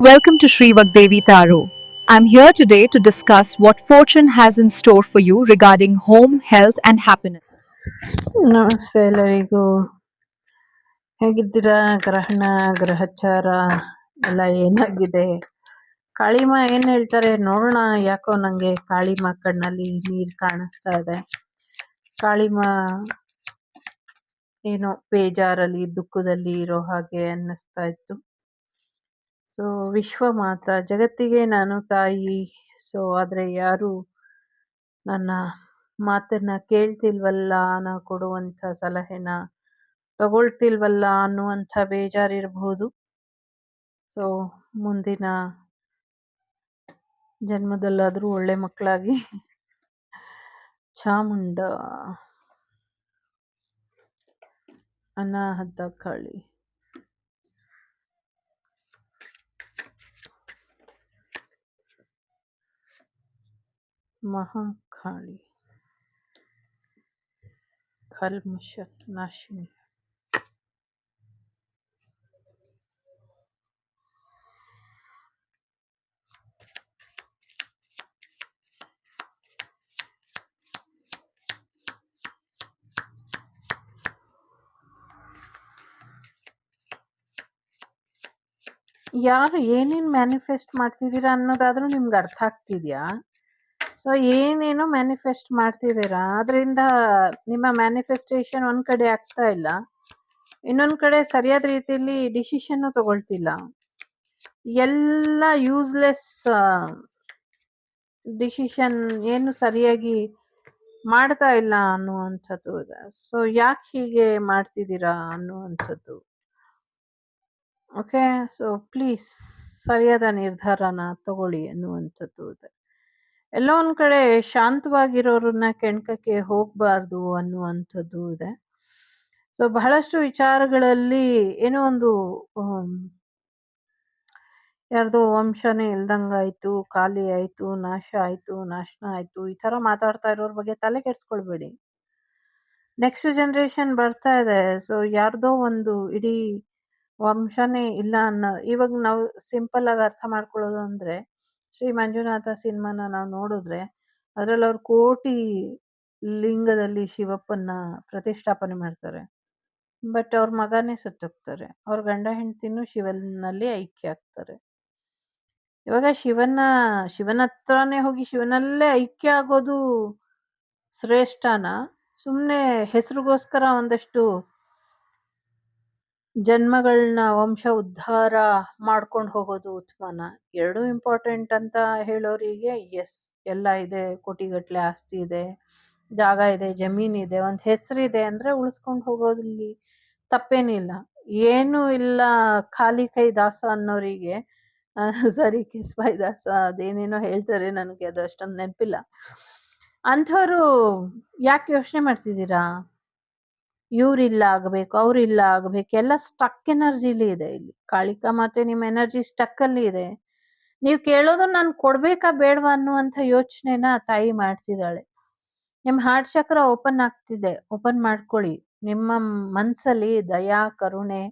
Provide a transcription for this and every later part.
Welcome to Sri Vagdevi Taro. I'm here today to discuss what fortune has in store for you regarding home, health, and happiness. ನಮಸ್ತೆ ಎಲ್ಲರಿಗೂ ಹೇಗಿದ್ದೀರಾ ಗ್ರಹಣ ಗ್ರಹಚಾರ ಎಲ್ಲ ಏನಾಗಿದೆ ಕಾಳಿಮ ಏನು ಹೇಳ್ತಾರೆ ನೋಡೋಣ ಯಾಕೋ ನನಗೆ ಕಾಳಿಮ ಕಣ್ಣಲ್ಲಿ ನೀರು ಕಾಣಿಸ್ತಾ ಇದೆ ಕಾಳಿಮ ಏನೋ ಬೇಜಾರಲ್ಲಿ ದುಃಖದಲ್ಲಿ ಇರೋ ಹಾಗೆ ಅನ್ನಿಸ್ತಾ ಇತ್ತು ಸೊ, ವಿಶ್ವ ಮಾತಾ, ಜಗತ್ತಿಗೆ ನಾನು ತಾಯಿ. ಸೊ, ಆದರೆ ಯಾರು ನನ್ನ ಮಾತನ್ನ ಕೇಳ್ತಿಲ್ವಲ್ಲ ನಾ ಕೊಡುವಂಥ ಸಲಹೆನ ತಗೊಳ್ತಿಲ್ವಲ್ಲ ಅನ್ನುವಂಥ ಬೇಜಾರಿರಬಹುದು ಸೊ, ಮುಂದಿನ ಜನ್ಮದಲ್ಲಾದರೂ ಒಳ್ಳೆ ಮಕ್ಕಳಾಗಿ. ಚಾಮುಂಡ. ಅನಾಹತ ಕಾಳಿ. ಮಹಾಕಾಳಿ. ಕಲ್ಮಶ ನಾಶಿನಿ ಯಾರು ಏನೇನು ಮ್ಯಾನಿಫೆಸ್ಟ್ ಮಾಡ್ತಿದ್ದೀರಾ ಅನ್ನೋದಾದರೂ ನಿಮ್ಗೆ ಅರ್ಥ ಆಗ್ತಿದ್ಯಾ? ಸೊ ಏನೇನೋ ಮ್ಯಾನಿಫೆಸ್ಟ್ ಮಾಡ್ತಿದ್ದೀರಾ? ಅದರಿಂದ ನಿಮ್ಮ ಮ್ಯಾನಿಫೆಸ್ಟೇಷನ್ ಒಂದ್ ಕಡೆ ಆಗ್ತಾ ಇಲ್ಲ. ಇನ್ನೊಂದ್ ಕಡೆ ಸರಿಯಾದ ರೀತಿಯಲ್ಲಿ ಡಿಸಿಷನ್ ತಗೊಳ್ತಿಲ್ಲ. ಎಲ್ಲ ಯೂಸ್ಲೆಸ್ ಡಿಸಿಷನ್ ಏನು ಸರಿಯಾಗಿ ಮಾಡ್ತಾ ಇಲ್ಲ ಅನ್ನುವಂಥದ್ದು ಸೊ ಯಾಕೆ ಹೀಗೆ ಮಾಡ್ತಿದ್ದೀರಾ ಅನ್ನುವಂಥದ್ದು. ಓಕೆ ಸೊ ಪ್ಲೀಸ್ ಸರಿಯಾದ ನಿರ್ಧಾರನ ತಗೊಳ್ಳಿ ಅನ್ನುವಂಥದ್ದು ಇದೆ. ಎಲ್ಲೋ ಒಂದ್ ಕಡೆ ಶಾಂತವಾಗಿರೋರನ್ನ ಕೆಣ್ಕಕ್ಕೆ ಹೋಗ್ಬಾರ್ದು ಅನ್ನುವಂಥದ್ದು ಇದೆ. ಸೊ ಬಹಳಷ್ಟು ವಿಚಾರಗಳಲ್ಲಿ ಏನೋ ಒಂದು ಯಾರ್ದೋ ವಂಶನೇ ಇಲ್ದಂಗಾಯ್ತು ಖಾಲಿ ಆಯ್ತು, ನಾಶ ಆಯ್ತು, ನಾಶನ ಆಯ್ತು, ಈ ತರ ಮಾತಾಡ್ತಾ ಇರೋರ್ ಬಗ್ಗೆ ತಲೆ ಕೆಡ್ಸ್ಕೊಳ್ಬೇಡಿ. ನೆಕ್ಸ್ಟ್ ಜನರೇಷನ್ ಬರ್ತಾ ಇದೆ. ಸೊ ಯಾರ್ದೋ ಒಂದು ಇಡೀ ವಂಶನೇ ಇಲ್ಲ ಅನ್ನೋ, ಇವಾಗ ನಾವು ಸಿಂಪಲ್ ಆಗಿ ಅರ್ಥ ಮಾಡ್ಕೊಳ್ಳೋದು ಅಂದ್ರೆ ಶ್ರೀ ಮಂಜುನಾಥ ಸಿನಿಮಾನ ನಾವು ನೋಡಿದ್ರೆ, ಅದರಲ್ಲಿ ಅವ್ರು ಕೋಟಿ ಲಿಂಗದಲ್ಲಿ ಶಿವಪ್ಪನ್ನ ಪ್ರತಿಷ್ಠಾಪನೆ ಮಾಡ್ತಾರೆ. ಬಟ್ ಅವ್ರ ಮಗನೇ ಸತ್ತೋಗ್ತಾರೆ. ಅವ್ರ ಗಂಡ ಹೆಂಡತಿನೂ ಶಿವನಲ್ಲಿ ಐಕ್ಯ ಆಗ್ತಾರೆ. ಇವಾಗ ಶಿವನ ಶಿವನ ಹತ್ರನೇ ಹೋಗಿ ಶಿವನಲ್ಲೇ ಐಕ್ಯ ಆಗೋದು ಶ್ರೇಷ್ಠನ? ಸುಮ್ಮನೆ ಹೆಸರಿಗೋಸ್ಕರ ಒಂದಷ್ಟು ಜನ್ಮಗಳನ್ನ ವಂಶ ಉದ್ಧಾರ ಮಾಡ್ಕೊಂಡು ಹೋಗೋದು ಉತ್ಮಾನ ಎರಡೂ ಇಂಪಾರ್ಟೆಂಟ್ ಅಂತ ಹೇಳೋರಿಗೆ ಎಸ್ ಎಲ್ಲ ಇದೆ ಕೋಟಿಗಟ್ಟಲೆ ಆಸ್ತಿ ಇದೆ, ಜಾಗ ಇದೆ, ಜಮೀನ್ ಇದೆ, ಒಂದ್ ಹೆಸರಿದೆ ಅಂದ್ರೆ ಉಳಿಸ್ಕೊಂಡು ಹೋಗೋದ್ರಲ್ಲಿ ತಪ್ಪೇನಿಲ್ಲ ಏನು ಇಲ್ಲ ಖಾಲಿ ಕೈ ದಾಸ ಅನ್ನೋರಿಗೆ ಸರಿ ಕಿಸ್ ಬಾಯ್ ದಾಸ ಅದೇನೇನೋ ಹೇಳ್ತಾರೆ ನನಗೆ ಅದು ಅಷ್ಟೊಂದು ನೆನಪಿಲ್ಲ. ಅಂಥವ್ರು ಯಾಕೆ ಯೋಚನೆ ಮಾಡ್ತಿದ್ದೀರಾ? ಇವ್ರಿಲ್ಲ ಆಗಬೇಕು, ಅವ್ರಿಲ್ಲ ಆಗ್ಬೇಕು, ಎಲ್ಲ ಸ್ಟಕ್ ಎನರ್ಜಿಲಿ ಇದೆ ಇಲ್ಲಿ. ಕಾಳಿಕಾ ಮಾತೆ, ನಿಮ್ಮ ಎನರ್ಜಿ ಸ್ಟಕ್ ಅಲ್ಲಿ ಇದೆ. ನೀವು ಕೇಳೋದು ನಾನು ಕೊಡ್ಬೇಕಾ ಬೇಡವಾ ಅನ್ನುವಂತ ಯೋಚನೆನ ತಾಯಿ ಮಾಡ್ತಿದ್ದಾಳೆ. ನಿಮ್ ಹಾರ್ಟ್ ಚಕ್ರ ಓಪನ್ ಆಗ್ತಿದೆ ಓಪನ್ ಮಾಡ್ಕೊಳ್ಳಿ. ನಿಮ್ಮ ಮನ್ಸಲ್ಲಿ ದಯಾ, ಕರುಣೆ,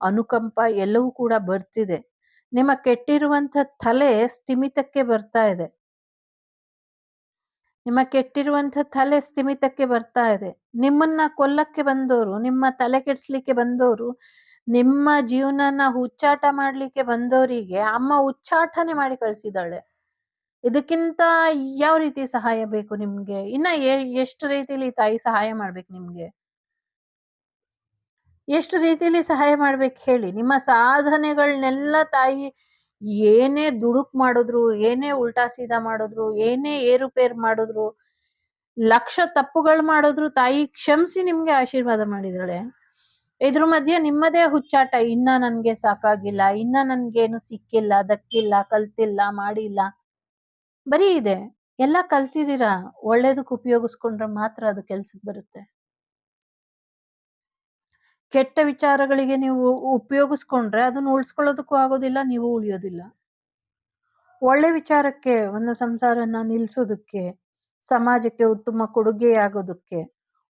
ಅನುಕಂಪ ಎಲ್ಲವೂ ಕೂಡ ಬರ್ತಿದೆ. ನಿಮ್ಮ ಕೆಟ್ಟಿರುವಂತ ತಲೆ ಸ್ಥಿಮಿತಕ್ಕೆ ಬರ್ತಾ ಇದೆ. ನಿಮ್ಮ ಕೆಟ್ಟಿರುವಂತ ತಲೆ ಸ್ಥಿಮಿತಕ್ಕೆ ಬರ್ತಾ ಇದೆ. ನಿಮ್ಮನ್ನ ಕೊಲ್ಲಕ್ಕೆ ಬಂದವರು ನಿಮ್ಮ ತಲೆ ಕೆಡಿಸ್ಲಿಕ್ಕೆ ಬಂದವರು ನಿಮ್ಮ ಜೀವನನ ಹುಚ್ಚಾಟ ಮಾಡ್ಲಿಕ್ಕೆ ಬಂದವರಿಗೆ ಅಮ್ಮ ಉಚ್ಚಾಟನೆ ಮಾಡಿ ಕಳ್ಸಿದಾಳೆ ಇದಕ್ಕಿಂತ ಯಾವ ರೀತಿ ಸಹಾಯ ಬೇಕು ನಿಮ್ಗೆ? ಇನ್ನ ಎಷ್ಟು ರೀತಿಲಿ ತಾಯಿ ಸಹಾಯ ಮಾಡ್ಬೇಕು ನಿಮ್ಗೆ? ಎಷ್ಟು ರೀತಿಲಿ ಸಹಾಯ ಮಾಡ್ಬೇಕು ಹೇಳಿ. ನಿಮ್ಮ ಸಾಧನೆಗಳನ್ನೆಲ್ಲ ತಾಯಿ ಏನೇ ದುಡುಕ್ ಮಾಡಿದ್ರು, ಏನೇ ಉಲ್ಟಾ ಸೀದಾ ಮಾಡಿದ್ರು, ಏನೇ ಏರುಪೇರು ಮಾಡಿದ್ರು, ಲಕ್ಷ ತಪ್ಪುಗಳು ಮಾಡಿದ್ರು, ತಾಯಿ ಕ್ಷಮಿಸಿ ನಿಮ್ಗೆ ಆಶೀರ್ವಾದ ಮಾಡಿದಾಳೆ ಇದ್ರ ಮಧ್ಯೆ ನಿಮ್ಮದೇ ಹುಚ್ಚಾಟ, ಇನ್ನ ನನ್ಗೆ ಸಾಕಾಗಿಲ್ಲ, ಇನ್ನ ನನ್ಗೇನು ಸಿಕ್ಕಿಲ್ಲ, ದಕ್ಕಿಲ್ಲ, ಕಲ್ತಿಲ್ಲ, ಮಾಡಿಲ್ಲ. ಬರೀ ಇದೆ. ಎಲ್ಲ ಕಲ್ತಿದ್ದೀರಾ? ಒಳ್ಳೇದಕ್ಕೆ ಉಪಯೋಗಿಸ್ಕೊಂಡ್ರೆ ಮಾತ್ರ ಅದು ಕೆಲ್ಸಕ್ಕೆ ಬರುತ್ತೆ. ಕೆಟ್ಟ ವಿಚಾರಗಳಿಗೆ ನೀವು ಉಪಯೋಗಿಸ್ಕೊಂಡ್ರೆ ಅದನ್ನ ಉಳಿಸ್ಕೊಳ್ಳೋದಕ್ಕೂ ಆಗೋದಿಲ್ಲ, ನೀವು ಉಳಿಯೋದಿಲ್ಲ. ಒಳ್ಳೆ ವಿಚಾರಕ್ಕೆ, ಒಂದು ಸಂಸಾರನ ನಿಲ್ಸೋದಕ್ಕೆ, ಸಮಾಜಕ್ಕೆ ಉತ್ತಮ ಕೊಡುಗೆಯಾಗೋದಕ್ಕೆ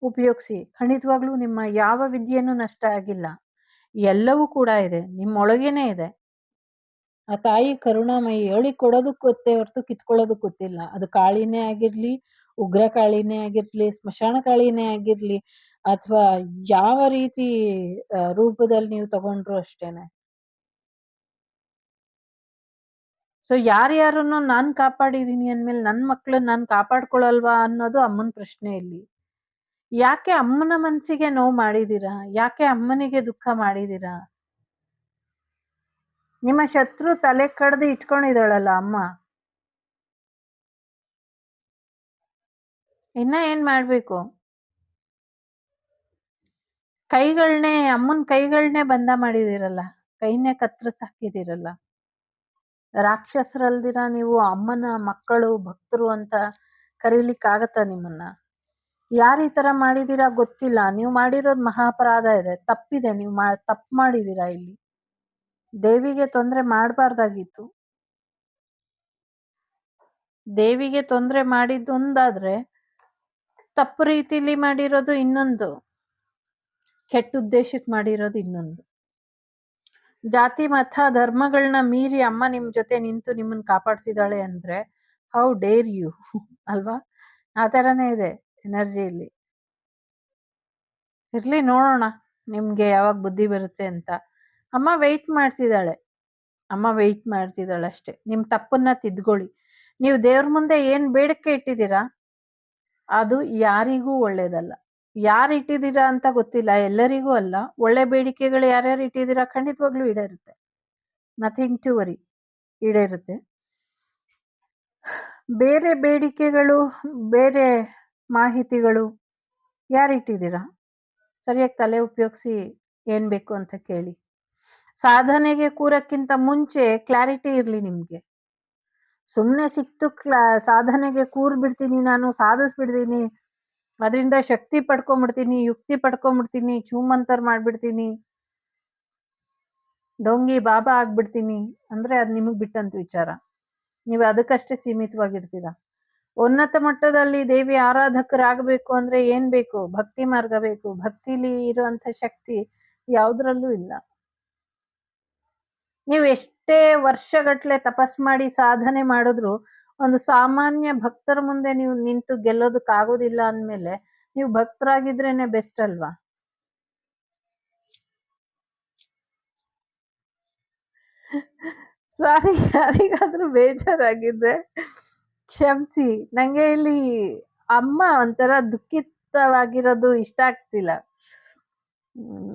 ಉಪಯೋಗಿಸಿ. ಖಂಡಿತವಾಗ್ಲೂ ನಿಮ್ಮ ಯಾವ ವಿದ್ಯೆನೂ ನಷ್ಟ ಆಗಿಲ್ಲ. ಎಲ್ಲವೂ ಕೂಡ ಇದೆ. ನಿಮ್ಮೊಳಗೇನೆ ಇದೆ. ಆ ತಾಯಿ ಕರುಣಾಮಯಿ ಹೇಳಿ ಕೊಡೋದಕ್ಕೆ ಗೊತ್ತೇ ಹೊರತು ಕಿತ್ಕೊಳ್ಳೋದಕ್ಕೆ ಗೊತ್ತಿಲ್ಲ. ಅದು ಕಾಳಿನೇ ಆಗಿರ್ಲಿ ಉಗ್ರ ಕಾಳಿನೇ ಆಗಿರ್ಲಿ ಸ್ಮಶಾನಕಾಳಿನೇ ಆಗಿರ್ಲಿ ಅಥವಾ ಯಾವ ರೀತಿ ರೂಪದಲ್ಲಿ ನೀವು ತಗೊಂಡ್ರು ಅಷ್ಟೇನೆ? ಸೊ ಯಾರ್ಯಾರನ್ನು ನಾನ್ ಕಾಪಾಡಿದೀನಿ ಅಂದ್ಮೇಲೆ ನನ್ ಮಕ್ಳನ್ನ ನಾನ್ ಕಾಪಾಡ್ಕೊಳಲ್ವಾ ಅನ್ನೋದು ಅಮ್ಮನ ಪ್ರಶ್ನೆ ಇಲ್ಲಿ. ಯಾಕೆ ಅಮ್ಮನ ಮನ್ಸಿಗೆ ನೋವು ಮಾಡಿದೀರಾ? ಯಾಕೆ ಅಮ್ಮನಿಗೆ ದುಃಖ ಮಾಡಿದೀರಾ? ನಿಮ್ಮ ಶತ್ರು ತಲೆ ಕಡ್ದು ಇಟ್ಕೊಂಡಿದ್ದಾಳಲ್ಲ ಅಮ್ಮ. ಇನ್ನ ಏನ್ ಮಾಡ್ಬೇಕು? ಕೈಗಳನ್ನೇ ಅಮ್ಮನ್ ಕೈಗಳನ್ನೇ ಬಂಧ ಮಾಡಿದಿರಲ್ಲ, ಕೈನೇ ಕತ್ತರಿಸ್ ಹಾಕಿದಿರಲ್ಲ. ರಾಕ್ಷಸರಲ್ದಿರ ನೀವು ಅಮ್ಮನ ಮಕ್ಕಳು, ಭಕ್ತರು ಅಂತ ಕರೀಲಿಕ್ಕೆ ಆಗತ್ತಾ ನಿಮ್ಮನ್ನ? ಯಾರ ಈ ತರ ಮಾಡಿದೀರಾ ಗೊತ್ತಿಲ್ಲ. ನೀವು ಮಾಡಿರೋದ್ ಮಹಾಪರಾಧ ಇದೆ. ತಪ್ಪಿದೆ. ನೀವು ಮಾ ತಪ್ಪು ಮಾಡಿದೀರಾ ಇಲ್ಲಿ? ದೇವಿಗೆ ತೊಂದ್ರೆ ಮಾಡಬಾರ್ದಾಗಿತ್ತು. ದೇವಿಗೆ ತೊಂದ್ರೆ ಮಾಡಿದ್ದೊಂದಾದ್ರೆ ತಪ್ಪು ರೀತಿಲಿ ಮಾಡಿರೋದು ಇನ್ನೊಂದು. ಕೆಟ್ಟ ಉದ್ದೇಶಕ್ಕೆ ಮಾಡಿರೋದು ಇನ್ನೊಂದು. ಜಾತಿ, ಮತ ಧರ್ಮಗಳನ್ನ ಮೀರಿ ಅಮ್ಮ ನಿಮ್ ಜೊತೆ ನಿಂತು ನಿಮ್ಮನ್ನ ಕಾಪಾಡ್ತಿದ್ದಾಳೆ ಅಂದ್ರೆ ಹೌ ಡೇರ್ ಯು ಅಲ್ವಾ? ಆ ತರನೇ ಇದೆ ಎನರ್ಜಿಯಲ್ಲಿ ಇರ್ಲಿ, ನೋಡೋಣ ನಿಮ್ಗೆ ಯಾವಾಗ ಬುದ್ಧಿ ಬರುತ್ತೆ ಅಂತ. ಅಮ್ಮ ವೆಯ್ಟ್ ಮಾಡ್ತಿದ್ದಾಳೆ. ಅಮ್ಮ ವೆಯ್ಟ್ ಮಾಡ್ತಿದ್ದಾಳೆ ಅಷ್ಟೇ. ನಿಮ್ ತಪ್ಪನ್ನ ತಿದ್ಕೊಳ್ಳಿ. ನೀವು ದೇವ್ರ ಮುಂದೆ ಏನ್ ಬೇಡಿಕೆ ಇಟ್ಟಿದ್ದೀರಾ? ಅದು ಯಾರಿಗೂ ಒಳ್ಳೇದಲ್ಲ. ಯಾರು ಇಟ್ಟಿದ್ದೀರಾ ಅಂತ ಗೊತ್ತಿಲ್ಲ, ಎಲ್ಲರಿಗೂ ಅಲ್ಲ. ಒಳ್ಳೆ ಬೇಡಿಕೆಗಳು ಯಾರ್ಯಾರು ಇಟ್ಟಿದ್ದೀರಾ ಖಂಡಿತವಾಗ್ಲೂ ಈಡೇರುತ್ತೆ. ನಥಿಂಗ್ ಟು ವರಿ ಈಡೇರುತ್ತೆ. ಬೇರೆ ಬೇಡಿಕೆಗಳು, ಬೇರೆ ಮಾಹಿತಿಗಳು ಯಾರು ಇಟ್ಟಿದ್ದೀರಾ ಸರಿಯಾಗಿ ತಲೆ ಉಪಯೋಗಿಸಿ ಏನ್ ಬೇಕು ಅಂತ ಕೇಳಿ. ಸಾಧನೆಗೆ ಕೂರಕ್ಕಿಂತ ಮುಂಚೆ ಕ್ಲಾರಿಟಿ ಇರ್ಲಿ ನಿಮ್ಗೆ. ಸುಮ್ಮನೆ ಸಿಕ್ತು ಕ್ಲಾ, ಸಾಧನೆಗೆ ಕೂರ್ಬಿಡ್ತೀನಿ ನಾನು, ಸಾಧಿಸ್ಬಿಡ್ತೀನಿ. ಅದರಿಂದ ಶಕ್ತಿ ಪಡ್ಕೊಂಡ್ಬಿಡ್ತೀನಿ ಯುಕ್ತಿ ಪಡ್ಕೊಂಡ್ಬಿಡ್ತೀನಿ ಚೂಮಂತರ್ ಮಾಡ್ಬಿಡ್ತೀನಿ. ಡೊಂಗಿ ಬಾಬಾ ಆಗ್ಬಿಡ್ತೀನಿ. ಅಂದ್ರೆ ಅದು ನಿಮಗೆ ಬಿಟ್ಟಂತ ವಿಚಾರ. ನೀವು ಅದಕ್ಕಷ್ಟೇ ಸೀಮಿತವಾಗಿರ್ತೀರ? ಉನ್ನತ ಮಟ್ಟದಲ್ಲಿ ದೇವಿ ಆರಾಧಕರಾಗಬೇಕು ಅಂದ್ರೆ ಏನ್ ಬೇಕು? ಭಕ್ತಿ ಮಾರ್ಗ ಬೇಕು. ಭಕ್ತಿಲಿ ಇರುವಂತ ಶಕ್ತಿ ಯಾವ್ದ್ರಲ್ಲೂ ಇಲ್ಲ. ನೀವು ಎಷ್ಟೇ ವರ್ಷಗಟ್ಲೆ ತಪಸ್ ಮಾಡಿ ಸಾಧನೆ ಮಾಡಿದ್ರು, ಒಂದು ಸಾಮಾನ್ಯ ಭಕ್ತರ ಮುಂದೆ ನೀವು ನಿಂತು ಗೆಲ್ಲೋದಕ್ಕಾಗೋದಿಲ್ಲ ಅಂದ್ಮೇಲೆ ನೀವು ಭಕ್ತರಾಗಿದ್ರೇನೆ ಬೆಸ್ಟ್ ಅಲ್ವಾ? ಸಾರಿ ಯಾರಿಗಾದ್ರೂ ಬೇಜಾರಾಗಿದ್ರೆ ಕ್ಷಮಿಸಿ. ನಂಗೆ ಇಲ್ಲಿ ಅಮ್ಮ ಒಂಥರ ದುಃಖಿತವಾಗಿರೋದು ಇಷ್ಟ ಆಗ್ತಿಲ್ಲ.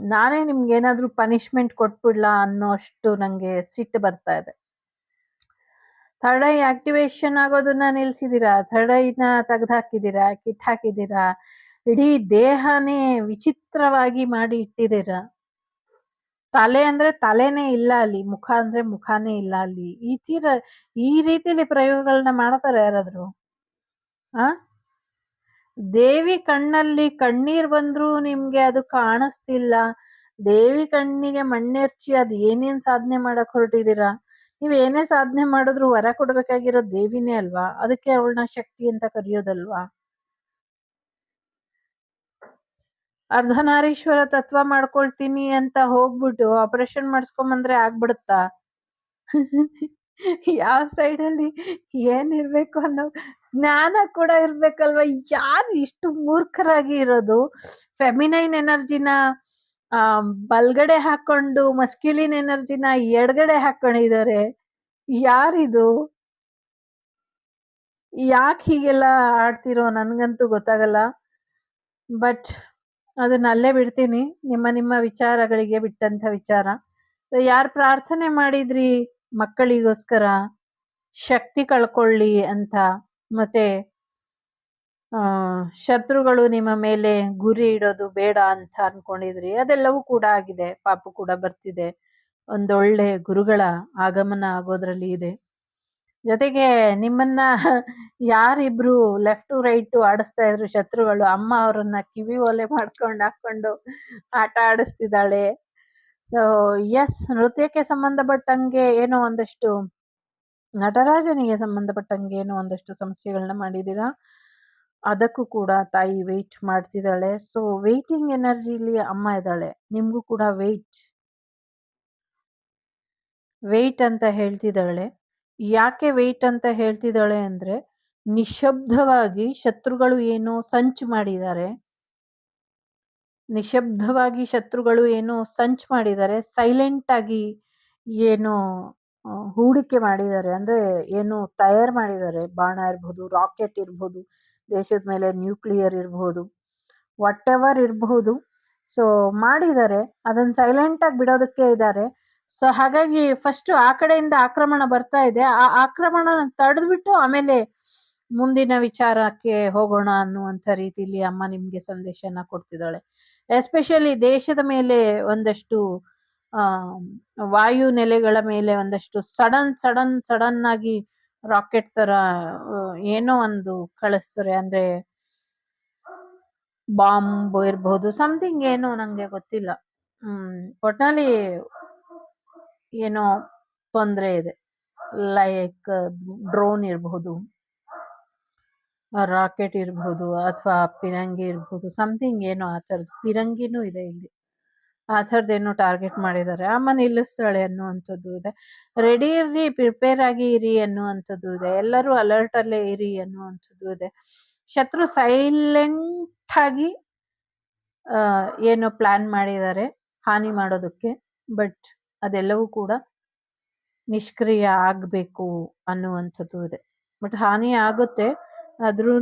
ನಾನೇ ನಿಮ್ಗೆ ಏನಾದ್ರೂ ಪನಿಷ್ಮೆಂಟ್ ಕೊಟ್ಬಿಡ್ಲಾ ಅನ್ನೋ ಅಷ್ಟು ನಂಗೆ ಸಿಟ್ಟು ಬರ್ತಾ ಇದೆ. ಥರ್ಡ್ ಐ ಆಕ್ಟಿವೇಶನ್ ಆಗೋದನ್ನ ನಿಲ್ಸಿದೀರಾ? ಥರ್ಡ್ ಐನ ತೆಗ್ದಾಕಿದೀರಾ ಕಿಟ್ ಹಾಕಿದೀರಾ ಇಡೀ ದೇಹನೇ ವಿಚಿತ್ರವಾಗಿ ಮಾಡಿ ಇಟ್ಟಿದ್ದೀರಾ? ತಲೆ ಅಂದ್ರೆ ತಲೆನೇ ಇಲ್ಲ ಅಲ್ಲಿ, ಮುಖ ಅಂದ್ರೆ ಮುಖಾನೇ ಇಲ್ಲ ಅಲ್ಲಿ. ಈ ತೀರ ಈ ರೀತಿಲಿ ಪ್ರಯೋಗಗಳನ್ನ ಮಾಡ್ತಾರೆ ಯಾರಾದ್ರು? ಆ? ದೇವಿ ಕಣ್ಣಲ್ಲಿ ಕಣ್ಣೀರ್ ಬಂದ್ರು ನಿಮ್ಗೆ ಅದು ಕಾಣಿಸ್ತಿಲ್ಲ. ದೇವಿ ಕಣ್ಣಿಗೆ ಮಣ್ಣೆರ್ಚಿ ಅದ್ ಏನೇನ್ ಸಾಧನೆ ಮಾಡಕ್ ಹೊರಟಿದೀರಾ ನೀವ್ ಏನೇ ಸಾಧನೆ ಮಾಡಿದ್ರು ವರ ಕೊಡ್ಬೇಕಾಗಿರೋ ದೇವಿನೇ ಅಲ್ವಾ? ಅದಕ್ಕೆ ಅವಳನ್ನ ಶಕ್ತಿ ಅಂತ ಕರೆಯೋದಲ್ವಾ? ಅರ್ಧನಾರೀಶ್ವರ ತತ್ವ ಮಾಡ್ಕೊಳ್ತೀನಿ ಅಂತ ಹೋಗ್ಬಿಟ್ಟು ಆಪರೇಷನ್ ಮಾಡಿಸ್ಕೊಂಬಂದ್ರೆ ಆಗ್ಬಿಡುತ್ತಾ? ಯಾವ ಸೈಡ್ ಅಲ್ಲಿ ಏನ್ ಇರ್ಬೇಕು ಅನ್ನೋ ಜ್ಞಾನ ಕೂಡ ಇರ್ಬೇಕಲ್ವಾ? ಯಾರು ಇಷ್ಟು ಮೂರ್ಖರಾಗಿ ಇರೋದು? ಫೆಮಿನೈನ್ ಎನರ್ಜಿನ ಆ, ಬಲ್ಗಡೆ ಹಾಕೊಂಡು ಮಸ್ಕ್ಯುಲಿನ್ ಎನರ್ಜಿನ ಎಡಗಡೆ ಹಾಕೊಂಡಿದ್ದಾರೆ. ಯಾರಿದು? ಯಾಕೆ ಹೀಗೆಲ್ಲ ಆಡ್ತಿರೋ ನನ್ಗಂತೂ ಗೊತ್ತಾಗಲ್ಲ. ಬಟ್ ಅದನ್ನ ಅಲ್ಲೇ ಬಿಡ್ತೀನಿ. ನಿಮ್ಮ ನಿಮ್ಮ ವಿಚಾರಗಳಿಗೆ ಬಿಟ್ಟಂತ ವಿಚಾರ. ಯಾರು ಪ್ರಾರ್ಥನೆ ಮಾಡಿದ್ರಿ? ಮಕ್ಕಳಿಗೋಸ್ಕರ ಶಕ್ತಿ ಕಳ್ಕೊಳ್ಳಿ ಅಂತ. ಮತ್ತೆ ಶತ್ರುಗಳು ನಿಮ್ಮ ಮೇಲೆ ಗುರಿ ಇಡೋದು ಬೇಡ ಅಂತ ಅನ್ಕೊಂಡಿದ್ರಿ. ಅದೆಲ್ಲವೂ ಕೂಡ ಆಗಿದೆ. ಪಾಪು ಕೂಡ ಬರ್ತಿದೆ. ಒಂದೊಳ್ಳೆ ಗುರುಗಳ ಆಗಮನ ಆಗೋದ್ರಲ್ಲಿ ಇದೆ. ಜೊತೆಗೆ ನಿಮ್ಮನ್ನ ಯಾರಿಬ್ರು ಲೆಫ್ಟ್ ರೈಟ್ ಆಡಿಸ್ತಾ ಇದ್ರು ಶತ್ರುಗಳು, ಅಮ್ಮ ಅವರನ್ನ ಕಿವಿ ಒಲೆ ಮಾಡ್ಕೊಂಡು ಹಾಕೊಂಡು ಆಟ ಆಡಿಸ್ತಿದ್ದಾಳೆ. ಸೊ ಎಸ್ ನೃತ್ಯಕ್ಕೆ ಸಂಬಂಧಪಟ್ಟಂಗೆ ಏನೋ ಒಂದಷ್ಟು, ನಟರಾಜನಿಗೆ ಸಂಬಂಧಪಟ್ಟಂಗೆ ಏನೋ ಒಂದಷ್ಟು ಸಮಸ್ಯೆಗಳನ್ನ ಮಾಡಿದ್ದೀರಾ? ಅದಕ್ಕೂ ಕೂಡ ತಾಯಿ ವೆಯ್ಟ್ ಮಾಡ್ತಿದ್ದಾಳೆ. ಸೊ ವೆಯ್ಟಿಂಗ್ ಎನರ್ಜಿಲಿ ಅಮ್ಮ ಇದ್ದಾಳೆ. ನಿಮಗೂ ಕೂಡ ವೆಯ್ಟ್ ವೆಯ್ಟ್ ಅಂತ ಹೇಳ್ತಿದ್ದಾಳೆ. ಯಾಕೆ ವೆಯ್ಟ್ ಅಂತ ಹೇಳ್ತಿದ್ದಾಳೆ ಅಂದ್ರೆ ನಿಶಬ್ದವಾಗಿ ಶತ್ರುಗಳು ಏನೋ ಸಂಚು ಮಾಡಿದ್ದಾರೆ. ನಿಶಬ್ದವಾಗಿ ಶತ್ರುಗಳು ಏನು ಸಂಚ್ ಮಾಡಿದ್ದಾರೆ ಸೈಲೆಂಟ್ ಆಗಿ ಏನು ಹೂಡಿಕೆ ಮಾಡಿದ್ದಾರೆ ಅಂದ್ರೆ ಏನು ತಯಾರು ಮಾಡಿದ್ದಾರೆ ಬಾಣ ಇರ್ಬೋದು ರಾಕೆಟ್ ಇರ್ಬೋದು, ದೇಶದ ಮೇಲೆ ನ್ಯೂಕ್ಲಿಯರ್ ಇರ್ಬೋದು ವಾಟ್ ಎವರ್ ಇರಬಹುದು ಸೊ ಮಾಡಿದ್ದಾರೆ ಅದನ್ನ ಸೈಲೆಂಟ್ ಆಗಿ ಬಿಡೋದಕ್ಕೆ ಇದ್ದಾರೆ. ಸೊ ಹಾಗಾಗಿ ಫಸ್ಟ್ ಆ ಕಡೆಯಿಂದ ಆಕ್ರಮಣ ಬರ್ತಾ ಇದೆ. ಆ ಆಕ್ರಮಣ ತಡೆದ್ಬಿಟ್ಟು ಆಮೇಲೆ ಮುಂದಿನ ವಿಚಾರಕ್ಕೆ ಹೋಗೋಣ ಅನ್ನುವಂಥ ರೀತಿಲಿ ಅಮ್ಮ ನಿಮ್ಗೆ ಸಂದೇಶನ ಕೊಡ್ತಿದ್ದಾಳೆ. ಎಸ್ಪೆಷಲಿ ದೇಶದ ಮೇಲೆ ಒಂದಷ್ಟು ವಾಯು ನೆಲೆಗಳ ಮೇಲೆ ಒಂದಷ್ಟು ಸಡನ್ ಸಡನ್ ಸಡನ್ ಆಗಿ ರಾಕೆಟ್ ತರ ಏನೋ ಒಂದು ಕಳಿಸ್ತಾರೆ. ಅಂದ್ರೆ ಬಾಂಬ್ ಇರಬಹುದು ಸಮಥಿಂಗ್ ಏನೋ ನಂಗೆ ಗೊತ್ತಿಲ್ಲ. ಹ್ಮ್, ಒಟ್ನಲ್ಲಿ ಏನೋ ತೊಂದರೆ ಇದೆ. ಲೈಕ್ ಡ್ರೋನ್ ಇರಬಹುದು ರಾಕೆಟ್ ಇರಬಹುದು ಅಥವಾ ಪಿರಂಗಿ ಇರಬಹುದು ಸಮಥಿಂಗ್ ಏನೋ ಆ ಥರದ್ದು, ಪಿರಂಗಿನೂ ಇದೆ ಇಲ್ಲಿ. ಆ ಏನೋ ಟಾರ್ಗೆಟ್ ಮಾಡಿದ್ದಾರೆ. ಅಮ್ಮ ನಿಲ್ಲಿಸ್ತಾಳೆ ಅನ್ನುವಂಥದ್ದು ಇದೆ. ರೆಡಿ ಇರ್ರಿ ಪ್ರಿಪೇರ್ ಆಗಿ ಇರಿ ಅನ್ನುವಂಥದ್ದು ಇದೆ. ಎಲ್ಲರೂ ಅಲರ್ಟ್ ಅಲ್ಲೇ ಇರಿ ಅನ್ನುವಂಥದ್ದು ಇದೆ. ಶತ್ರು ಸೈಲೆಂಟ್ ಆಗಿ ಏನೋ ಪ್ಲಾನ್ ಮಾಡಿದ್ದಾರೆ, ಹಾನಿ ಮಾಡೋದಕ್ಕೆ. ಬಟ್ ಅದೆಲ್ಲವೂ ಕೂಡ ನಿಷ್ಕ್ರಿಯ ಆಗಬೇಕು ಅನ್ನುವಂಥದ್ದು ಇದೆ. ಬಟ್ ಹಾನಿ ಆಗುತ್ತೆ. ಆದ್ರೂ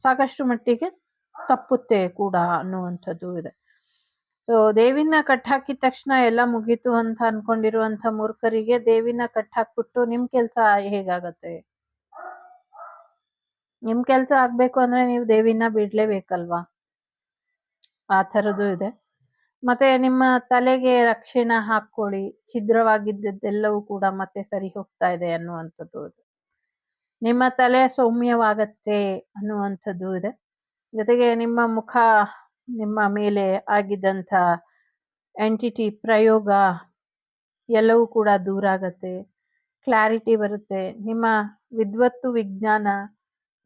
ಸಾಕಷ್ಟು ಮಟ್ಟಿಗೆ ತಪ್ಪುತ್ತೆ ಕೂಡ ಅನ್ನುವಂಥದ್ದು ಇದೆ. ಸೊ ದೇವಿನ ಕಟ್ ಹಾಕಿದ ತಕ್ಷಣ ಎಲ್ಲ ಮುಗೀತು ಅಂತ ಅನ್ಕೊಂಡಿರುವಂತ ಮೂರ್ಖರಿಗೆ ದೇವಿನ ಕಟ್ ಹಾಕ್ಬಿಟ್ಟು ನಿಮ್ ಕೆಲ್ಸ ಹೇಗಾಗತ್ತೆ? ನಿಮ್ ಕೆಲ್ಸ ಆಗ್ಬೇಕು ಅಂದ್ರೆ ನೀವು ದೇವಿನ ಬಿಡ್ಲೇಬೇಕಲ್ವಾ? ಆ ಥರದ್ದು ಇದೆ. ಮತ್ತೆ ನಿಮ್ಮ ತಲೆಗೆ ರಕ್ಷಣೆ ಹಾಕೊಳ್ಳಿ ಛಿದ್ರವಾಗಿದ್ದೆಲ್ಲವೂ ಕೂಡ ಮತ್ತೆ ಸರಿ ಹೋಗ್ತಾ ಇದೆ ಅನ್ನುವಂಥದ್ದು ಇದೆ. ನಿಮ್ಮ ತಲೆ ಸೌಮ್ಯವಾಗತ್ತೆ ಅನ್ನುವಂಥದ್ದು ಇದೆ. ಜೊತೆಗೆ ನಿಮ್ಮ ಮುಖ ನಿಮ್ಮ ಮೇಲೆ ಆಗಿದ್ದಂಥ ಎಂಟಿಟಿ ಪ್ರಯೋಗ ಎಲ್ಲವೂ ಕೂಡ ದೂರ ಆಗತ್ತೆ. ಕ್ಲಾರಿಟಿ ಬರುತ್ತೆ. ನಿಮ್ಮ ವಿದ್ವತ್ತು ವಿಜ್ಞಾನ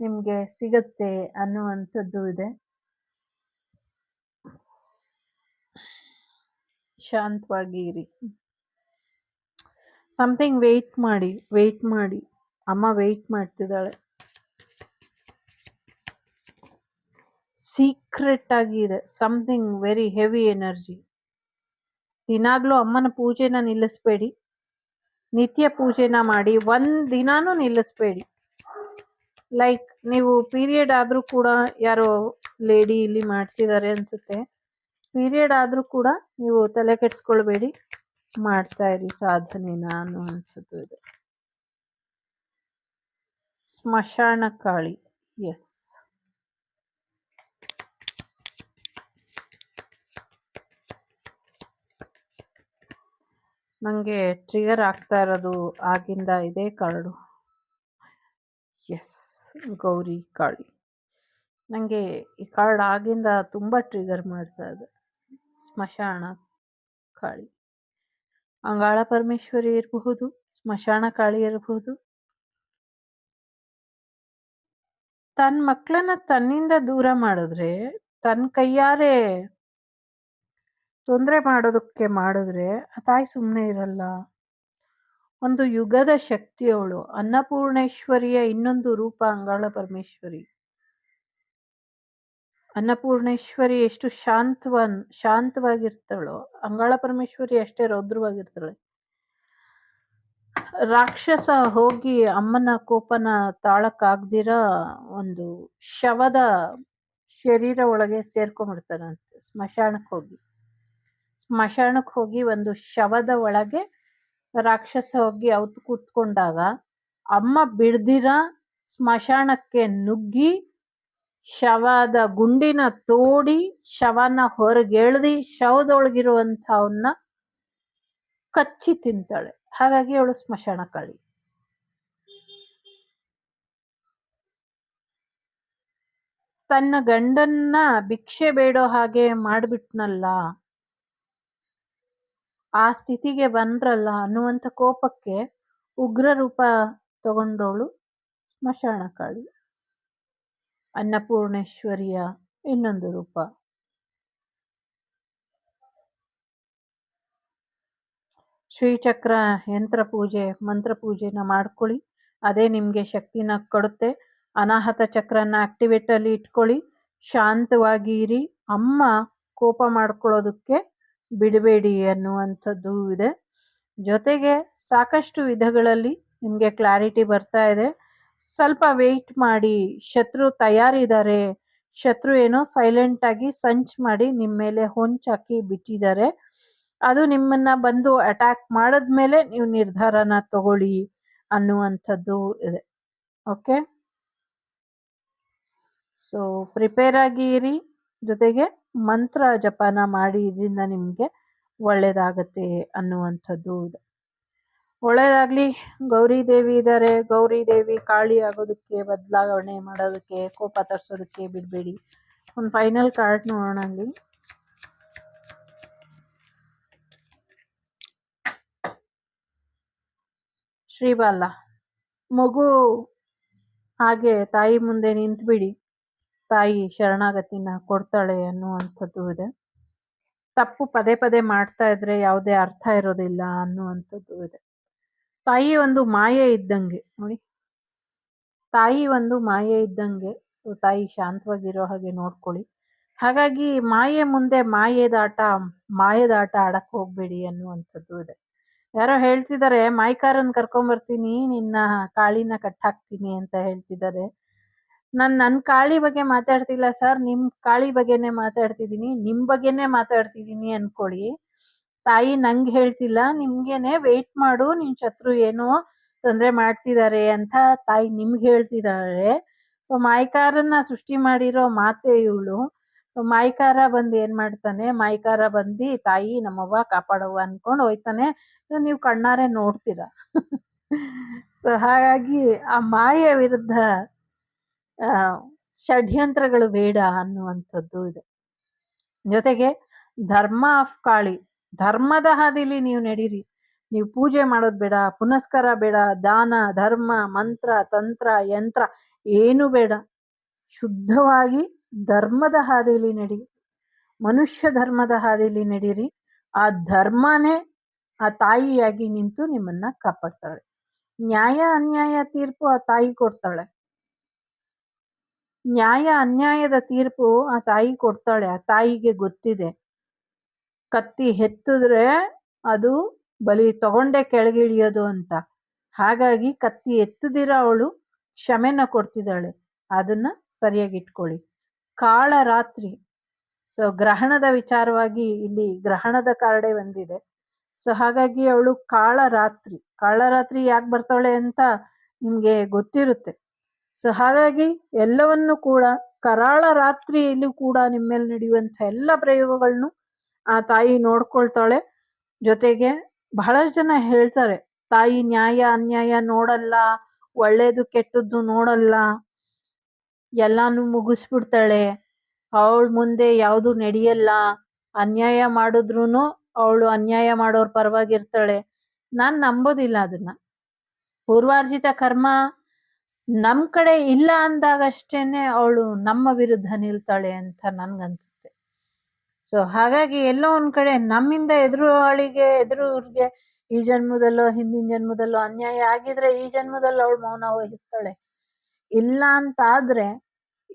ನಿಮಗೆ ಸಿಗತ್ತೆ ಅನ್ನುವಂಥದ್ದು ಇದೆ. ಶಾಂತವಾಗಿ ಇರಿ. ಸಮಥಿಂಗ್ ವೆಯ್ಟ್ ಮಾಡಿ ವೆಯ್ಟ್ ಮಾಡಿ. ಅಮ್ಮ ವೆಯ್ಟ್ ಮಾಡ್ತಿದ್ದಾಳೆ. ಸೀಕ್ರೆಟ್ ಆಗಿ ಇದೆ ಸಮಥಿಂಗ್ ವೆರಿ ಹೆವಿ ಎನರ್ಜಿ ದಿನಾಗ್ಲೂ ಅಮ್ಮನ ಪೂಜೆನ ನಿಲ್ಲಿಸ್ಬೇಡಿ. ನಿತ್ಯ ಪೂಜೆನ ಮಾಡಿ, ಒಂದ್ ದಿನಾನೂ ನಿಲ್ಲಿಸ್ಬೇಡಿ. ಲೈಕ್ ನೀವು ಪೀರಿಯಡ್ ಆದ್ರೂ ಕೂಡ ಯಾರೋ ಲೇಡಿ ಇಲ್ಲಿ ಮಾಡ್ತಿದ್ದಾರೆ ಅನ್ಸುತ್ತೆ. ಪೀರಿಯಡ್ ಆದ್ರೂ ಕೂಡ ನೀವು ತಲೆ ಕೆಡ್ಸ್ಕೊಳ್ಬೇಡಿ. ಮಾಡ್ತಾ ಇರಿ ಸಾಧನೆನ ನಾನು ಇದೆ ಸ್ಮಶಾನ ಕಾಳಿ ಎಸ್. ನನಗೆ ಟ್ರಿಗರ್ ಆಗ್ತಾ ಇರೋದು ಆಗಿಂದ ಇದೇ ಕಾರ್ಡು. ಎಸ್, ಗೌರಿ ಕಾಳಿ. ನನಗೆ ಈ ಕಾರ್ಡ್ ಆಗಿಂದ ತುಂಬ ಟ್ರಿಗರ್ ಮಾಡ್ತಾ ಇದೆ. ಸ್ಮಶಾನ ಕಾಳಿ ಅಂಗಾಳ ಪರಮೇಶ್ವರಿ ಇರಬಹುದು ಸ್ಮಶಾನ ಕಾಳಿ ಇರಬಹುದು ತನ್ನ ಮಕ್ಕಳನ್ನ ತನ್ನಿಂದ ದೂರ ಮಾಡಿದ್ರೆ ತನ್ನ ಕೈಯಾರೆ ತೊಂದರೆ ಮಾಡೋದಕ್ಕೆ ಮಾಡಿದ್ರೆ, ಆ ತಾಯಿ ಸುಮ್ಮನೆ ಇರಲ್ಲ. ಒಂದು ಯುಗದ ಶಕ್ತಿಯವಳು ಅನ್ನಪೂರ್ಣೇಶ್ವರಿಯ ಇನ್ನೊಂದು ರೂಪ ಅಂಗಾಳ ಪರಮೇಶ್ವರಿ. ಅನ್ನಪೂರ್ಣೇಶ್ವರಿ ಎಷ್ಟು ಶಾಂತವನ್, ಶಾಂತವಾಗಿರ್ತಾಳೋ, ಅಂಗಾಳ ಪರಮೇಶ್ವರಿ ಅಷ್ಟೇ ರೌದ್ರವಾಗಿರ್ತಾಳೆ. ರಾಕ್ಷಸ ಹೋಗಿ ಅಮ್ಮನ ಕೋಪನ ತಾಳಕ್ಕಾಗ್ದಿರ ಒಂದು ಶವದ ಶರೀರ ಒಳಗೆ ಸೇರ್ಕೊಂಡ್ಬಿಡ್ತಾನಂತೆ ಸ್ಮಶಾನಕ್ಕೆ ಹೋಗಿ. ಸ್ಮಶಾನಕ್ಕೆ ಹೋಗಿ ಒಂದು ಶವದ ಒಳಗೆ ರಾಕ್ಷಸ ಹೋಗಿ ಅವತ್ತು ಕೂತ್ಕೊಂಡಾಗ ಅಮ್ಮ ಬಿಡ್ದಿರ ಸ್ಮಶಾನಕ್ಕೆ ನುಗ್ಗಿ ಶವದ ಗುಂಡಿನ ತೋಡಿ ಶವನ ಹೊರಗೆಳ್ದಿ ಶವದೊಳಗಿರುವಂಥವನ್ನ ಕಚ್ಚಿ ತಿಂತಾಳೆ. ಹಾಗಾಗಿ ಅವಳು ಸ್ಮಶಾನ ಕಾಳಿ ತನ್ನ ಗಂಡನ್ನ ಭಿಕ್ಷೆ ಬೇಡೋ ಹಾಗೆ ಮಾಡ್ಬಿಟ್ನಲ್ಲ, ಆ ಸ್ಥಿತಿಗೆ ಬಂದ್ರಲ್ಲ ಅನ್ನುವಂಥ ಕೋಪಕ್ಕೆ ಉಗ್ರ ರೂಪ ತಗೊಂಡವಳು ಸ್ಮಶಾನ ಕಾಳಿ ಅನ್ನಪೂರ್ಣೇಶ್ವರಿಯ ಇನ್ನೊಂದು ರೂಪ. ಶ್ರೀಚಕ್ರ ಯಂತ್ರ ಪೂಜೆ, ಮಂತ್ರ ಪೂಜೆನ ಮಾಡ್ಕೊಳ್ಳಿ ಅದೇ ನಿಮಗೆ ಶಕ್ತಿನ ಕೊಡುತ್ತೆ. ಅನಾಹತ ಚಕ್ರನ ಆಕ್ಟಿವೇಟಲ್ಲಿ ಇಟ್ಕೊಳ್ಳಿ ಶಾಂತವಾಗಿ ಇರಿ. ಅಮ್ಮ ಕೋಪ ಮಾಡ್ಕೊಳ್ಳೋದಕ್ಕೆ ಬಿಡಬೇಡಿ ಅನ್ನುವಂಥದ್ದು ಇದೆ. ಜೊತೆಗೆ ಸಾಕಷ್ಟು ವಿಧಗಳಲ್ಲಿ ನಿಮಗೆ ಕ್ಲಾರಿಟಿ ಬರ್ತಾ ಇದೆ. ಸ್ವಲ್ಪ ವೆಯ್ಟ್ ಮಾಡಿ. ಶತ್ರು ತಯಾರಿದ್ದಾರೆ ಶತ್ರು ಏನೋ ಸೈಲೆಂಟಾಗಿ ಸಂಚ್ ಮಾಡಿ ನಿಮ್ಮ ಮೇಲೆ ಹೊಂಚಾಕಿ ಬಿಟ್ಟಿದ್ದಾರೆ ಅದು ನಿಮ್ಮನ್ನ ಬಂದು ಅಟ್ಯಾಕ್ ಮಾಡಿದ್ಮೇಲೆ ನೀವು ನಿರ್ಧಾರನ ತಗೊಳ್ಳಿ ಅನ್ನುವಂಥದ್ದು ಇದೆ. ಓಕೆ ಸೊ ಪ್ರಿಪೇರ್ ಆಗಿರಿ. ಜೊತೆಗೆ ಮಂತ್ರ ಜಪಾನ ಮಾಡಿ ಇದರಿಂದ ನಿಮಗೆ ಒಳ್ಳೆಯದಾಗತ್ತೆ ಅನ್ನುವಂಥದ್ದು ಇದೆ. ಒಳ್ಳೇದಾಗ್ಲಿ. ಗೌರಿ ದೇವಿ ಇದ್ದಾರೆ ಗೌರಿ ದೇವಿ ಕಾಳಿ ಆಗೋದಕ್ಕೆ, ಬದಲಾವಣೆ ಮಾಡೋದಕ್ಕೆ, ಕೋಪ ತರಿಸೋದಕ್ಕೆ ಬಿಡಬೇಡಿ. ಒಂದು ಫೈನಲ್ ಕಾರ್ಡ್ ನೋಡೋಣ ಅಲ್ಲಿ. ಶ್ರೀಬಾಲ. ಮಗು ಹಾಗೆ ತಾಯಿ ಮುಂದೆ ನಿಂತ್ಬಿಡಿ. ತಾಯಿ ಶರಣಾಗತಿನ ಕೊಡ್ತಾಳೆ ಅನ್ನುವಂಥದ್ದು ಇದೆ. ತಪ್ಪು ಪದೇ ಪದೇ ಮಾಡ್ತಾ ಇದ್ರೆ ಯಾವುದೇ ಅರ್ಥ ಇರೋದಿಲ್ಲ ಅನ್ನುವಂಥದ್ದು ಇದೆ. ತಾಯಿ ಒಂದು ಮಾಯೆ ಇದ್ದಂಗೆ, ನೋಡಿ. ತಾಯಿ ಒಂದು ಮಾಯೆ ಇದ್ದಂಗೆ, ಸೊ ತಾಯಿ ಶಾಂತವಾಗಿರೋ ಹಾಗೆ ನೋಡ್ಕೊಳ್ಳಿ. ಹಾಗಾಗಿ ಮಾಯೆ ಮುಂದೆ ಮಾಯೆದಾಟ, ಮಾಯದಾಟ ಆಡಕ್ ಹೋಗ್ಬೇಡಿ ಅನ್ನುವಂಥದ್ದು ಇದೆ. ಯಾರೋ ಹೇಳ್ತಿದ್ದಾರೆ ಮಾಯ್ಕಾರನ್ ಕರ್ಕೊಂಬರ್ತೀನಿ ನಿನ್ನ ಕಾಳಿನ ಕಟ್ಟಾಕ್ತೀನಿ ಅಂತ ಹೇಳ್ತಿದ್ದಾರೆ ನಾನ್ ನನ್ ಕಾಳಿ ಬಗ್ಗೆ ಮಾತಾಡ್ತಿಲ್ಲ ಸರ್, ನಿಮ್ ಕಾಳಿ ಬಗ್ಗೆನೆ ಮಾತಾಡ್ತಿದೀನಿ. ನಿಮ್ ಬಗ್ಗೆನೆ ಮಾತಾಡ್ತಿದೀನಿ ಅನ್ಕೊಳ್ಳಿ. ತಾಯಿ ನಂಗ್ ಹೇಳ್ತಿಲ್ಲ, ನಿಮ್ಗೆನೆ ವೆಯ್ಟ್ ಮಾಡು ನಿನ್ ಶತ್ರು ಏನೋ ತೊಂದ್ರೆ ಮಾಡ್ತಿದ್ದಾರೆ ಅಂತ ತಾಯಿ ನಿಮ್ಗೆ ಹೇಳ್ತಿದ್ದಾರೆ ಸೊ ಮಾಯ್ಕಾರನ್ನ ಸೃಷ್ಟಿ ಮಾಡಿರೋ ಮಾತೆ ಇವಳು ಸೊ ಮಾಯಿಕಾರ ಬಂದು ಏನ್ ಮಾಡ್ತಾನೆ? ಮಾಯಿಕಾರ ಬಂದು ತಾಯಿ ನಮ್ಮವ್ವ ಕಾಪಾಡವ್ವ ಅನ್ಕೊಂಡು ಹೋಯ್ತಾನೆ. ನೀವು ಕಣ್ಣಾರೆ ನೋಡ್ತೀರ. ಸೊ ಹಾಗಾಗಿ ಆ ಮಾಯ ವಿರುದ್ಧ ಷಡ್ಯಂತ್ರಗಳು ಬೇಡ ಅನ್ನುವಂಥದ್ದು ಇದೆ. ಜೊತೆಗೆ ಧರ್ಮ ಆಫ್ ಕಾಳಿ, ಧರ್ಮದ ಹಾದಿಲಿ ನೀವು ನಡೀರಿ. ನೀವು ಪೂಜೆ ಮಾಡೋದು ಬೇಡ, ಪುನಸ್ಕಾರ ಬೇಡ, ದಾನ, ಧರ್ಮ, ಮಂತ್ರ, ತಂತ್ರ, ಯಂತ್ರ, ಏನು ಬೇಡ. ಶುದ್ಧವಾಗಿ ಧರ್ಮದ ಹಾದಿಯಲ್ಲಿ ನಡಿ, ಮನುಷ್ಯ ಧರ್ಮದ ಹಾದಿಯಲ್ಲಿ ನಡೀರಿ. ಆ ಧರ್ಮನೇ ಆ ತಾಯಿಯಾಗಿ ನಿಂತು ನಿಮ್ಮನ್ನ ಕಾಪಾಡ್ತಾಳೆ. ನ್ಯಾಯ ಅನ್ಯಾಯ ತೀರ್ಪು ಆ ತಾಯಿ ಕೊಡ್ತಾಳೆ. ನ್ಯಾಯ ಅನ್ಯಾಯದ ತೀರ್ಪು ಆ ತಾಯಿ ಕೊಡ್ತಾಳೆ, ಆ ತಾಯಿಗೆ ಗೊತ್ತಿದೆ. ಕತ್ತಿ ಹೆತ್ತಿದ್ರೆ ಅದು ಬಲಿ ತಗೊಂಡೆ ಕೆಳಗಿಳಿಯೋದು ಅಂತ. ಹಾಗಾಗಿ ಕತ್ತಿ ಎತ್ತದಿರ ಅವಳು ಕ್ಷಮೆನ ಕೊಡ್ತಿದ್ದಾಳೆ. ಅದನ್ನ ಸರಿಯಾಗಿ ಇಟ್ಕೊಳ್ಳಿ. ಕಾಳ ರಾತ್ರಿ ಸೊ ಗ್ರಹಣದ ವಿಚಾರವಾಗಿ ಇಲ್ಲಿ ಗ್ರಹಣದ ಕಾರ್ಡೆ ಬಂದಿದೆ. ಸೊ ಹಾಗಾಗಿ ಅವಳು ಕಾಳ ರಾತ್ರಿ ಕಾಳ ರಾತ್ರಿ ಯಾಕೆ ಬರ್ತಾಳೆ ಅಂತ ನಿಮ್ಗೆ ಗೊತ್ತಿರುತ್ತೆ. ಸೊ ಹಾಗಾಗಿ ಎಲ್ಲವನ್ನು ಕೂಡ ಕರಾಳ ರಾತ್ರಿಯಲ್ಲೂ ಕೂಡ ನಿಮ್ಮ ಮೇಲೆ ನಡೆಯುವಂತ ಎಲ್ಲ ಪ್ರಯೋಗಗಳನ್ನು ಆ ತಾಯಿ ನೋಡ್ಕೊಳ್ತಾಳೆ. ಜೊತೆಗೆ ಬಹಳಷ್ಟು ಜನ ಹೇಳ್ತಾರೆ, ತಾಯಿ ನ್ಯಾಯ, ಅನ್ಯಾಯ ನೋಡಲ್ಲ, ಒಳ್ಳೇದು ಕೆಟ್ಟದ್ದು ನೋಡಲ್ಲ ಎಲ್ಲಾನು ಮುಗಿಸ್ಬಿಡ್ತಾಳೆ. ಅವಳ ಮುಂದೆ ಯಾವುದು ನಡೆಯಲ್ಲ. ಅನ್ಯಾಯ ಮಾಡಿದ್ರು ಅವಳು ಅನ್ಯಾಯ ಮಾಡೋರ್ ಪರವಾಗಿರ್ತಾಳೆ. ನಾನ್ ನಂಬೋದಿಲ್ಲ ಅದನ್ನ ಪೂರ್ವಾರ್ಜಿತ ಕರ್ಮ ನಮ್ ಕಡೆ ಇಲ್ಲ ಅಂದಾಗಷ್ಟೇನೆ ಅವಳು ನಮ್ಮ ವಿರುದ್ಧ ನಿಲ್ತಾಳೆ ಅಂತ ನನ್ಗನ್ಸುತ್ತೆ. ಸೊ ಹಾಗಾಗಿ ಎಲ್ಲೋ ಒಂದ್ ಕಡೆ ನಮ್ಮಿಂದ ಎದುರುಳಿಗೆ ಎದುರುವ್ರಿಗೆ ಈ ಜನ್ಮದಲ್ಲೋ, ಹಿಂದಿನ ಜನ್ಮದಲ್ಲೋ ಅನ್ಯಾಯ ಆಗಿದ್ರೆ ಈ ಜನ್ಮದಲ್ಲಿ ಅವಳು ಮೌನ ವಹಿಸ್ತಾಳೆ. ಇಲ್ಲ ಅಂತ ಆದ್ರೆ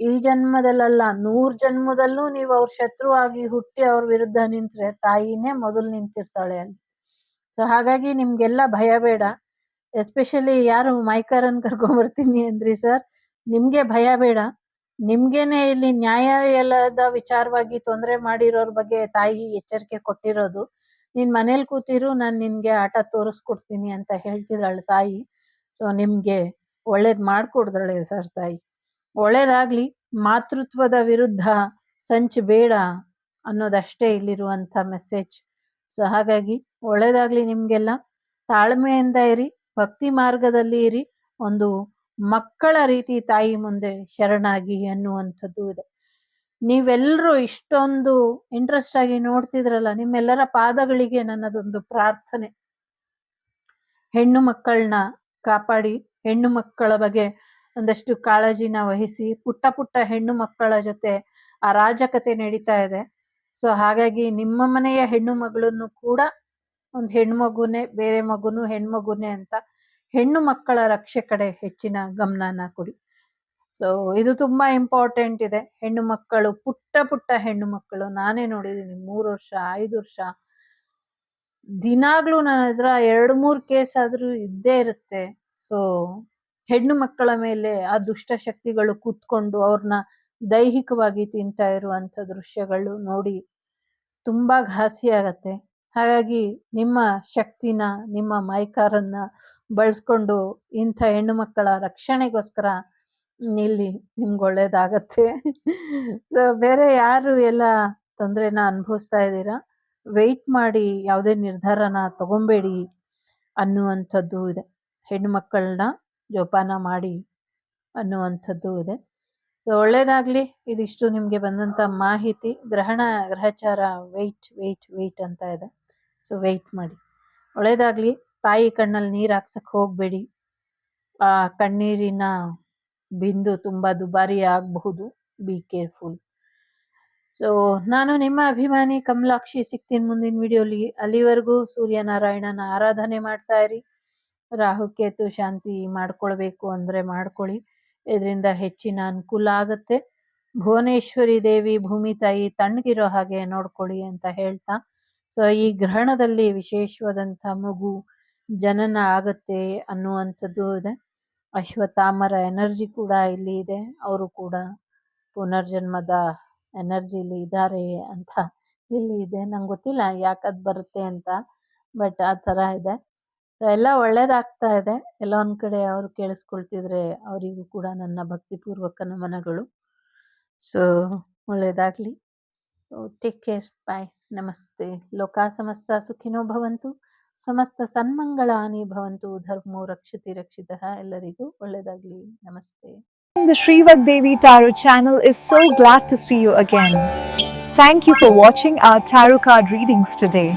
ಈ ಜನ್ಮದಲ್ಲಲ್ಲ, ನೂರ್ ಜನ್ಮದಲ್ಲೂ ನೀವು ಅವ್ರ ಶತ್ರು ಆಗಿ ಹುಟ್ಟಿ ಅವ್ರ ವಿರುದ್ಧ ನಿಂತ್ರೆ ತಾಯಿನೇ ಮೊದಲು ನಿಂತಿರ್ತಾಳೆ ಅಲ್ಲಿ. ಸೊ ಹಾಗಾಗಿ ನಿಮ್ಗೆಲ್ಲ ಭಯ ಬೇಡ. ಎಸ್ಪೆಷಲಿ ಯಾರು ಮೈಕರನ್ ಕರ್ಕೊಂಬರ್ತೀನಿ ಅಂದ್ರಿ ಸರ್ ನಿಮ್ಗೆ ಭಯ ಬೇಡ. ನಿಮ್ಗೇನೆ ಇಲ್ಲಿ ನ್ಯಾಯಾಲಯದ ವಿಚಾರವಾಗಿ ತೊಂದರೆ ಮಾಡಿರೋರ್ ಬಗ್ಗೆ ತಾಯಿ ಎಚ್ಚರಿಕೆ ಕೊಟ್ಟಿರೋದು. ನಿನ್ ಮನೇಲಿ ಕೂತಿರು, ನಾನ್ ನಿನ್ಗೆ ಆಟ ತೋರಿಸ್ಕೊಡ್ತೀನಿ ಅಂತ ಹೇಳ್ತಿದ್ದಾಳೆ ತಾಯಿ. ಸೊ ನಿಮ್ಗೆ ಒಳ್ಳೇದ್ ಮಾಡ್ಕೊಡ್ದಾಳೆ ಸರ್ ತಾಯಿ. ಒಳ್ಳೇದಾಗ್ಲಿ, ಮಾತೃತ್ವದ ವಿರುದ್ಧ ಸಂಚು ಬೇಡ ಅನ್ನೋದಷ್ಟೇ ಇಲ್ಲಿರುವಂತ ಮೆಸೇಜ್ ಸೊ ಹಾಗಾಗಿ ಒಳ್ಳೇದಾಗ್ಲಿ ನಿಮ್ಗೆಲ್ಲ. ತಾಳ್ಮೆಯಿಂದ ಇರಿ, ಭಕ್ತಿ ಮಾರ್ಗದಲ್ಲಿ ಇರಿ, ಒಂದು ಮಕ್ಕಳ ರೀತಿ ತಾಯಿ ಮುಂದೆ ಶರಣಾಗಿ ಅನ್ನುವಂಥದ್ದು ಇದೆ. ನೀವೆಲ್ಲರೂ ಇಷ್ಟೊಂದು ಇಂಟ್ರೆಸ್ಟ್ ಆಗಿ ನೋಡ್ತಿದ್ರಲ್ಲ, ನಿಮ್ಮೆಲ್ಲರ ಪಾದಗಳಿಗೆ ನನ್ನದೊಂದು ಪ್ರಾರ್ಥನೆ. ಹೆಣ್ಣು ಮಕ್ಕಳನ್ನ ಕಾಪಾಡಿ, ಹೆಣ್ಣು ಮಕ್ಕಳ ಬಗ್ಗೆ ಒಂದಷ್ಟು ಕಾಳಜಿನ ವಹಿಸಿ ಪುಟ್ಟ ಪುಟ್ಟ ಹೆಣ್ಣು ಮಕ್ಕಳ ಜೊತೆ ಅರಾಜಕತೆ ನಡೀತಾ ಇದೆ. ಸೊ, ಹಾಗಾಗಿ ನಿಮ್ಮ ಮನೆಯ ಹೆಣ್ಣು ಮಗಳನ್ನು ಕೂಡ ಒಂದು ಹೆಣ್ಮಗುನೇ ಬೇರೆ ಮಗುನು ಹೆಣ್ಮಗುನೇ ಅಂತ ಹೆಣ್ಣು ಮಕ್ಕಳ ರಕ್ಷೆ ಕಡೆ ಹೆಚ್ಚಿನ ಗಮನನ ಕೊಡಿ. ಸೊ, ಇದು ತುಂಬಾ ಇಂಪಾರ್ಟೆಂಟ್ ಇದೆ. ಹೆಣ್ಣು ಮಕ್ಕಳು, ಪುಟ್ಟ ಪುಟ್ಟ ಹೆಣ್ಣು ಮಕ್ಕಳು, ನಾನೇ ನೋಡಿದೀನಿ ಮೂರು ವರ್ಷ, ಐದು ವರ್ಷ, ದಿನಾಗ್ಲೂ ನನ್ನ ಹತ್ರ ಎರಡು ಮೂರು ಕೇಸ್ ಆದ್ರೂ ಇದ್ದೇ ಇರುತ್ತೆ. ಸೊ ಹೆಣ್ಣು ಮಕ್ಕಳ ಮೇಲೆ ಆ ದುಷ್ಟ ಶಕ್ತಿಗಳು ಕೂತ್ಕೊಂಡು ಅವ್ರನ್ನ ದೈಹಿಕವಾಗಿ ತಿಂತಾ ಇರುವಂತ ದೃಶ್ಯಗಳು ನೋಡಿ ತುಂಬಾ ಘಾಸಿ ಆಗತ್ತೆ. ಹಾಗಾಗಿ ನಿಮ್ಮ ಶಕ್ತಿನ, ನಿಮ್ಮ ಮೈಕಾರನ್ನ ಬಳಸ್ಕೊಂಡು ಇಂಥ ಹೆಣ್ಣು ಮಕ್ಕಳ ರಕ್ಷಣೆಗೋಸ್ಕರ ಇಲ್ಲಿ ನಿಮ್ಗೆ ಒಳ್ಳೇದಾಗತ್ತೆ. ಬೇರೆ ಯಾರು ಎಲ್ಲ ತೊಂದರೆನ ಅನುಭವಿಸ್ತಾ ಇದ್ದೀರಾ? ವೆಯ್ಟ್ ಮಾಡಿ ಯಾವುದೇ ನಿರ್ಧಾರನ ತಗೊಂಬೇಡಿ ಅನ್ನುವಂಥದ್ದು ಇದೆ. ಹೆಣ್ಣು ಮಕ್ಕಳನ್ನ ಜೋಪಾನ ಮಾಡಿ ಅನ್ನುವಂಥದ್ದು ಇದೆ. ಸೊ ಒಳ್ಳೇದಾಗ್ಲಿ. ಇದಿಷ್ಟು ನಿಮಗೆ ಬಂದಂತ ಮಾಹಿತಿ. ಗ್ರಹಣ, ಗ್ರಹಚಾರ ವೆಯ್ಟ್ ವೆಯ್ಟ್ ವೆಯ್ಟ್ ಅಂತ ಇದೆ. ಸೊ ವೆಯ್ಟ್ ಮಾಡಿ. ಒಳ್ಳೇದಾಗ್ಲಿ. ತಾಯಿ ಕಣ್ಣಲ್ಲಿ ನೀರು ಹಾಕ್ಸಕ್ ಹೋಗಬೇಡಿ. ಆ ಕಣ್ಣೀರಿನ ಬಿಂದು ತುಂಬಾ ದುಬಾರಿ ಆಗಬಹುದು. ಬಿ ಕೇರ್ಫುಲ್ ಸೊ ನಾನು ನಿಮ್ಮ ಅಭಿಮಾನಿ ಕಮಲಾಕ್ಷಿ ಸಿಗ್ತೀನಿ ಮುಂದಿನ ವಿಡಿಯೋಲಿ ಅಲ್ಲಿವರೆಗೂ ಸೂರ್ಯನಾರಾಯಣನ ಆರಾಧನೆ ಮಾಡ್ತಾ ಇರಿ. ರಾಹುಕೇತು ಶಾಂತಿ ಮಾಡ್ಕೊಳ್ಬೇಕು ಅಂದ್ರೆ ಮಾಡ್ಕೊಳ್ಳಿ ಇದರಿಂದ ಹೆಚ್ಚಿನ ಅನುಕೂಲ ಆಗುತ್ತೆ. ಭುವನೇಶ್ವರಿ ದೇವಿ ಭೂಮಿ ತಾಯಿ ತಣ್ಣಗಿರೋ ಹಾಗೆ ನೋಡ್ಕೊಳ್ಳಿ ಅಂತ ಹೇಳ್ತಾ. ಸೊ, ಈ ಗ್ರಹಣದಲ್ಲಿ ವಿಶೇಷವಾದಂಥ ಮಗು ಜನನ ಆಗತ್ತೆ ಅನ್ನುವಂಥದ್ದು ಇದೆ. ಅಶ್ವತ್ಥಾಮರ ಎನರ್ಜಿ ಕೂಡ ಇಲ್ಲಿ ಇದೆ. ಅವರು ಕೂಡ ಪುನರ್ಜನ್ಮದ ಎನರ್ಜಿಲಿ ಇದ್ದಾರೆ ಅಂತ ಇಲ್ಲಿ ಇದೆ. ನಂಗೆ ಗೊತ್ತಿಲ್ಲ ಯಾಕದ್ ಬರುತ್ತೆ ಅಂತ, ಬಟ್ ಆ ಥರ ಇದೆ. ಎಲ್ಲ ಒಳ್ಳೇದಾಗ್ತಾ ಇದೆ. ಎಲ್ಲ ಒಂದ್ ಕಡೆ ಅವ್ರು ಕೇಳಿಸ್ಕೊಳ್ತಿದ್ರೆ ಅವರಿಗೂ ಕೂಡ ನನ್ನ ಭಕ್ತಿಪೂರ್ವಕ ನಮನಗಳು. ಸೊ ಒಳ್ಳೇದಾಗ್ಲಿ. ಟೇಕ್ ಕೇರ್ ಬಾಯ್ ನಮಸ್ತೆ. ಲೋಕ ಸಮಸ್ತ ಸುಖಿನೋ ಭವಂತು. ಸಮಸ್ತ ಸನ್ಮಂಗಳಾನಿ ಭವಂತು. ಧರ್ಮೋ ರಕ್ಷತಿ ರಕ್ಷಿತಃ ಎಲ್ಲರಿಗೂ ಒಳ್ಳೇದಾಗ್ಲಿ. ನಮಸ್ತೆ. The Shrivak Devi Tarot channel is so glad to see you again. Thank you for watching our tarot card readings today.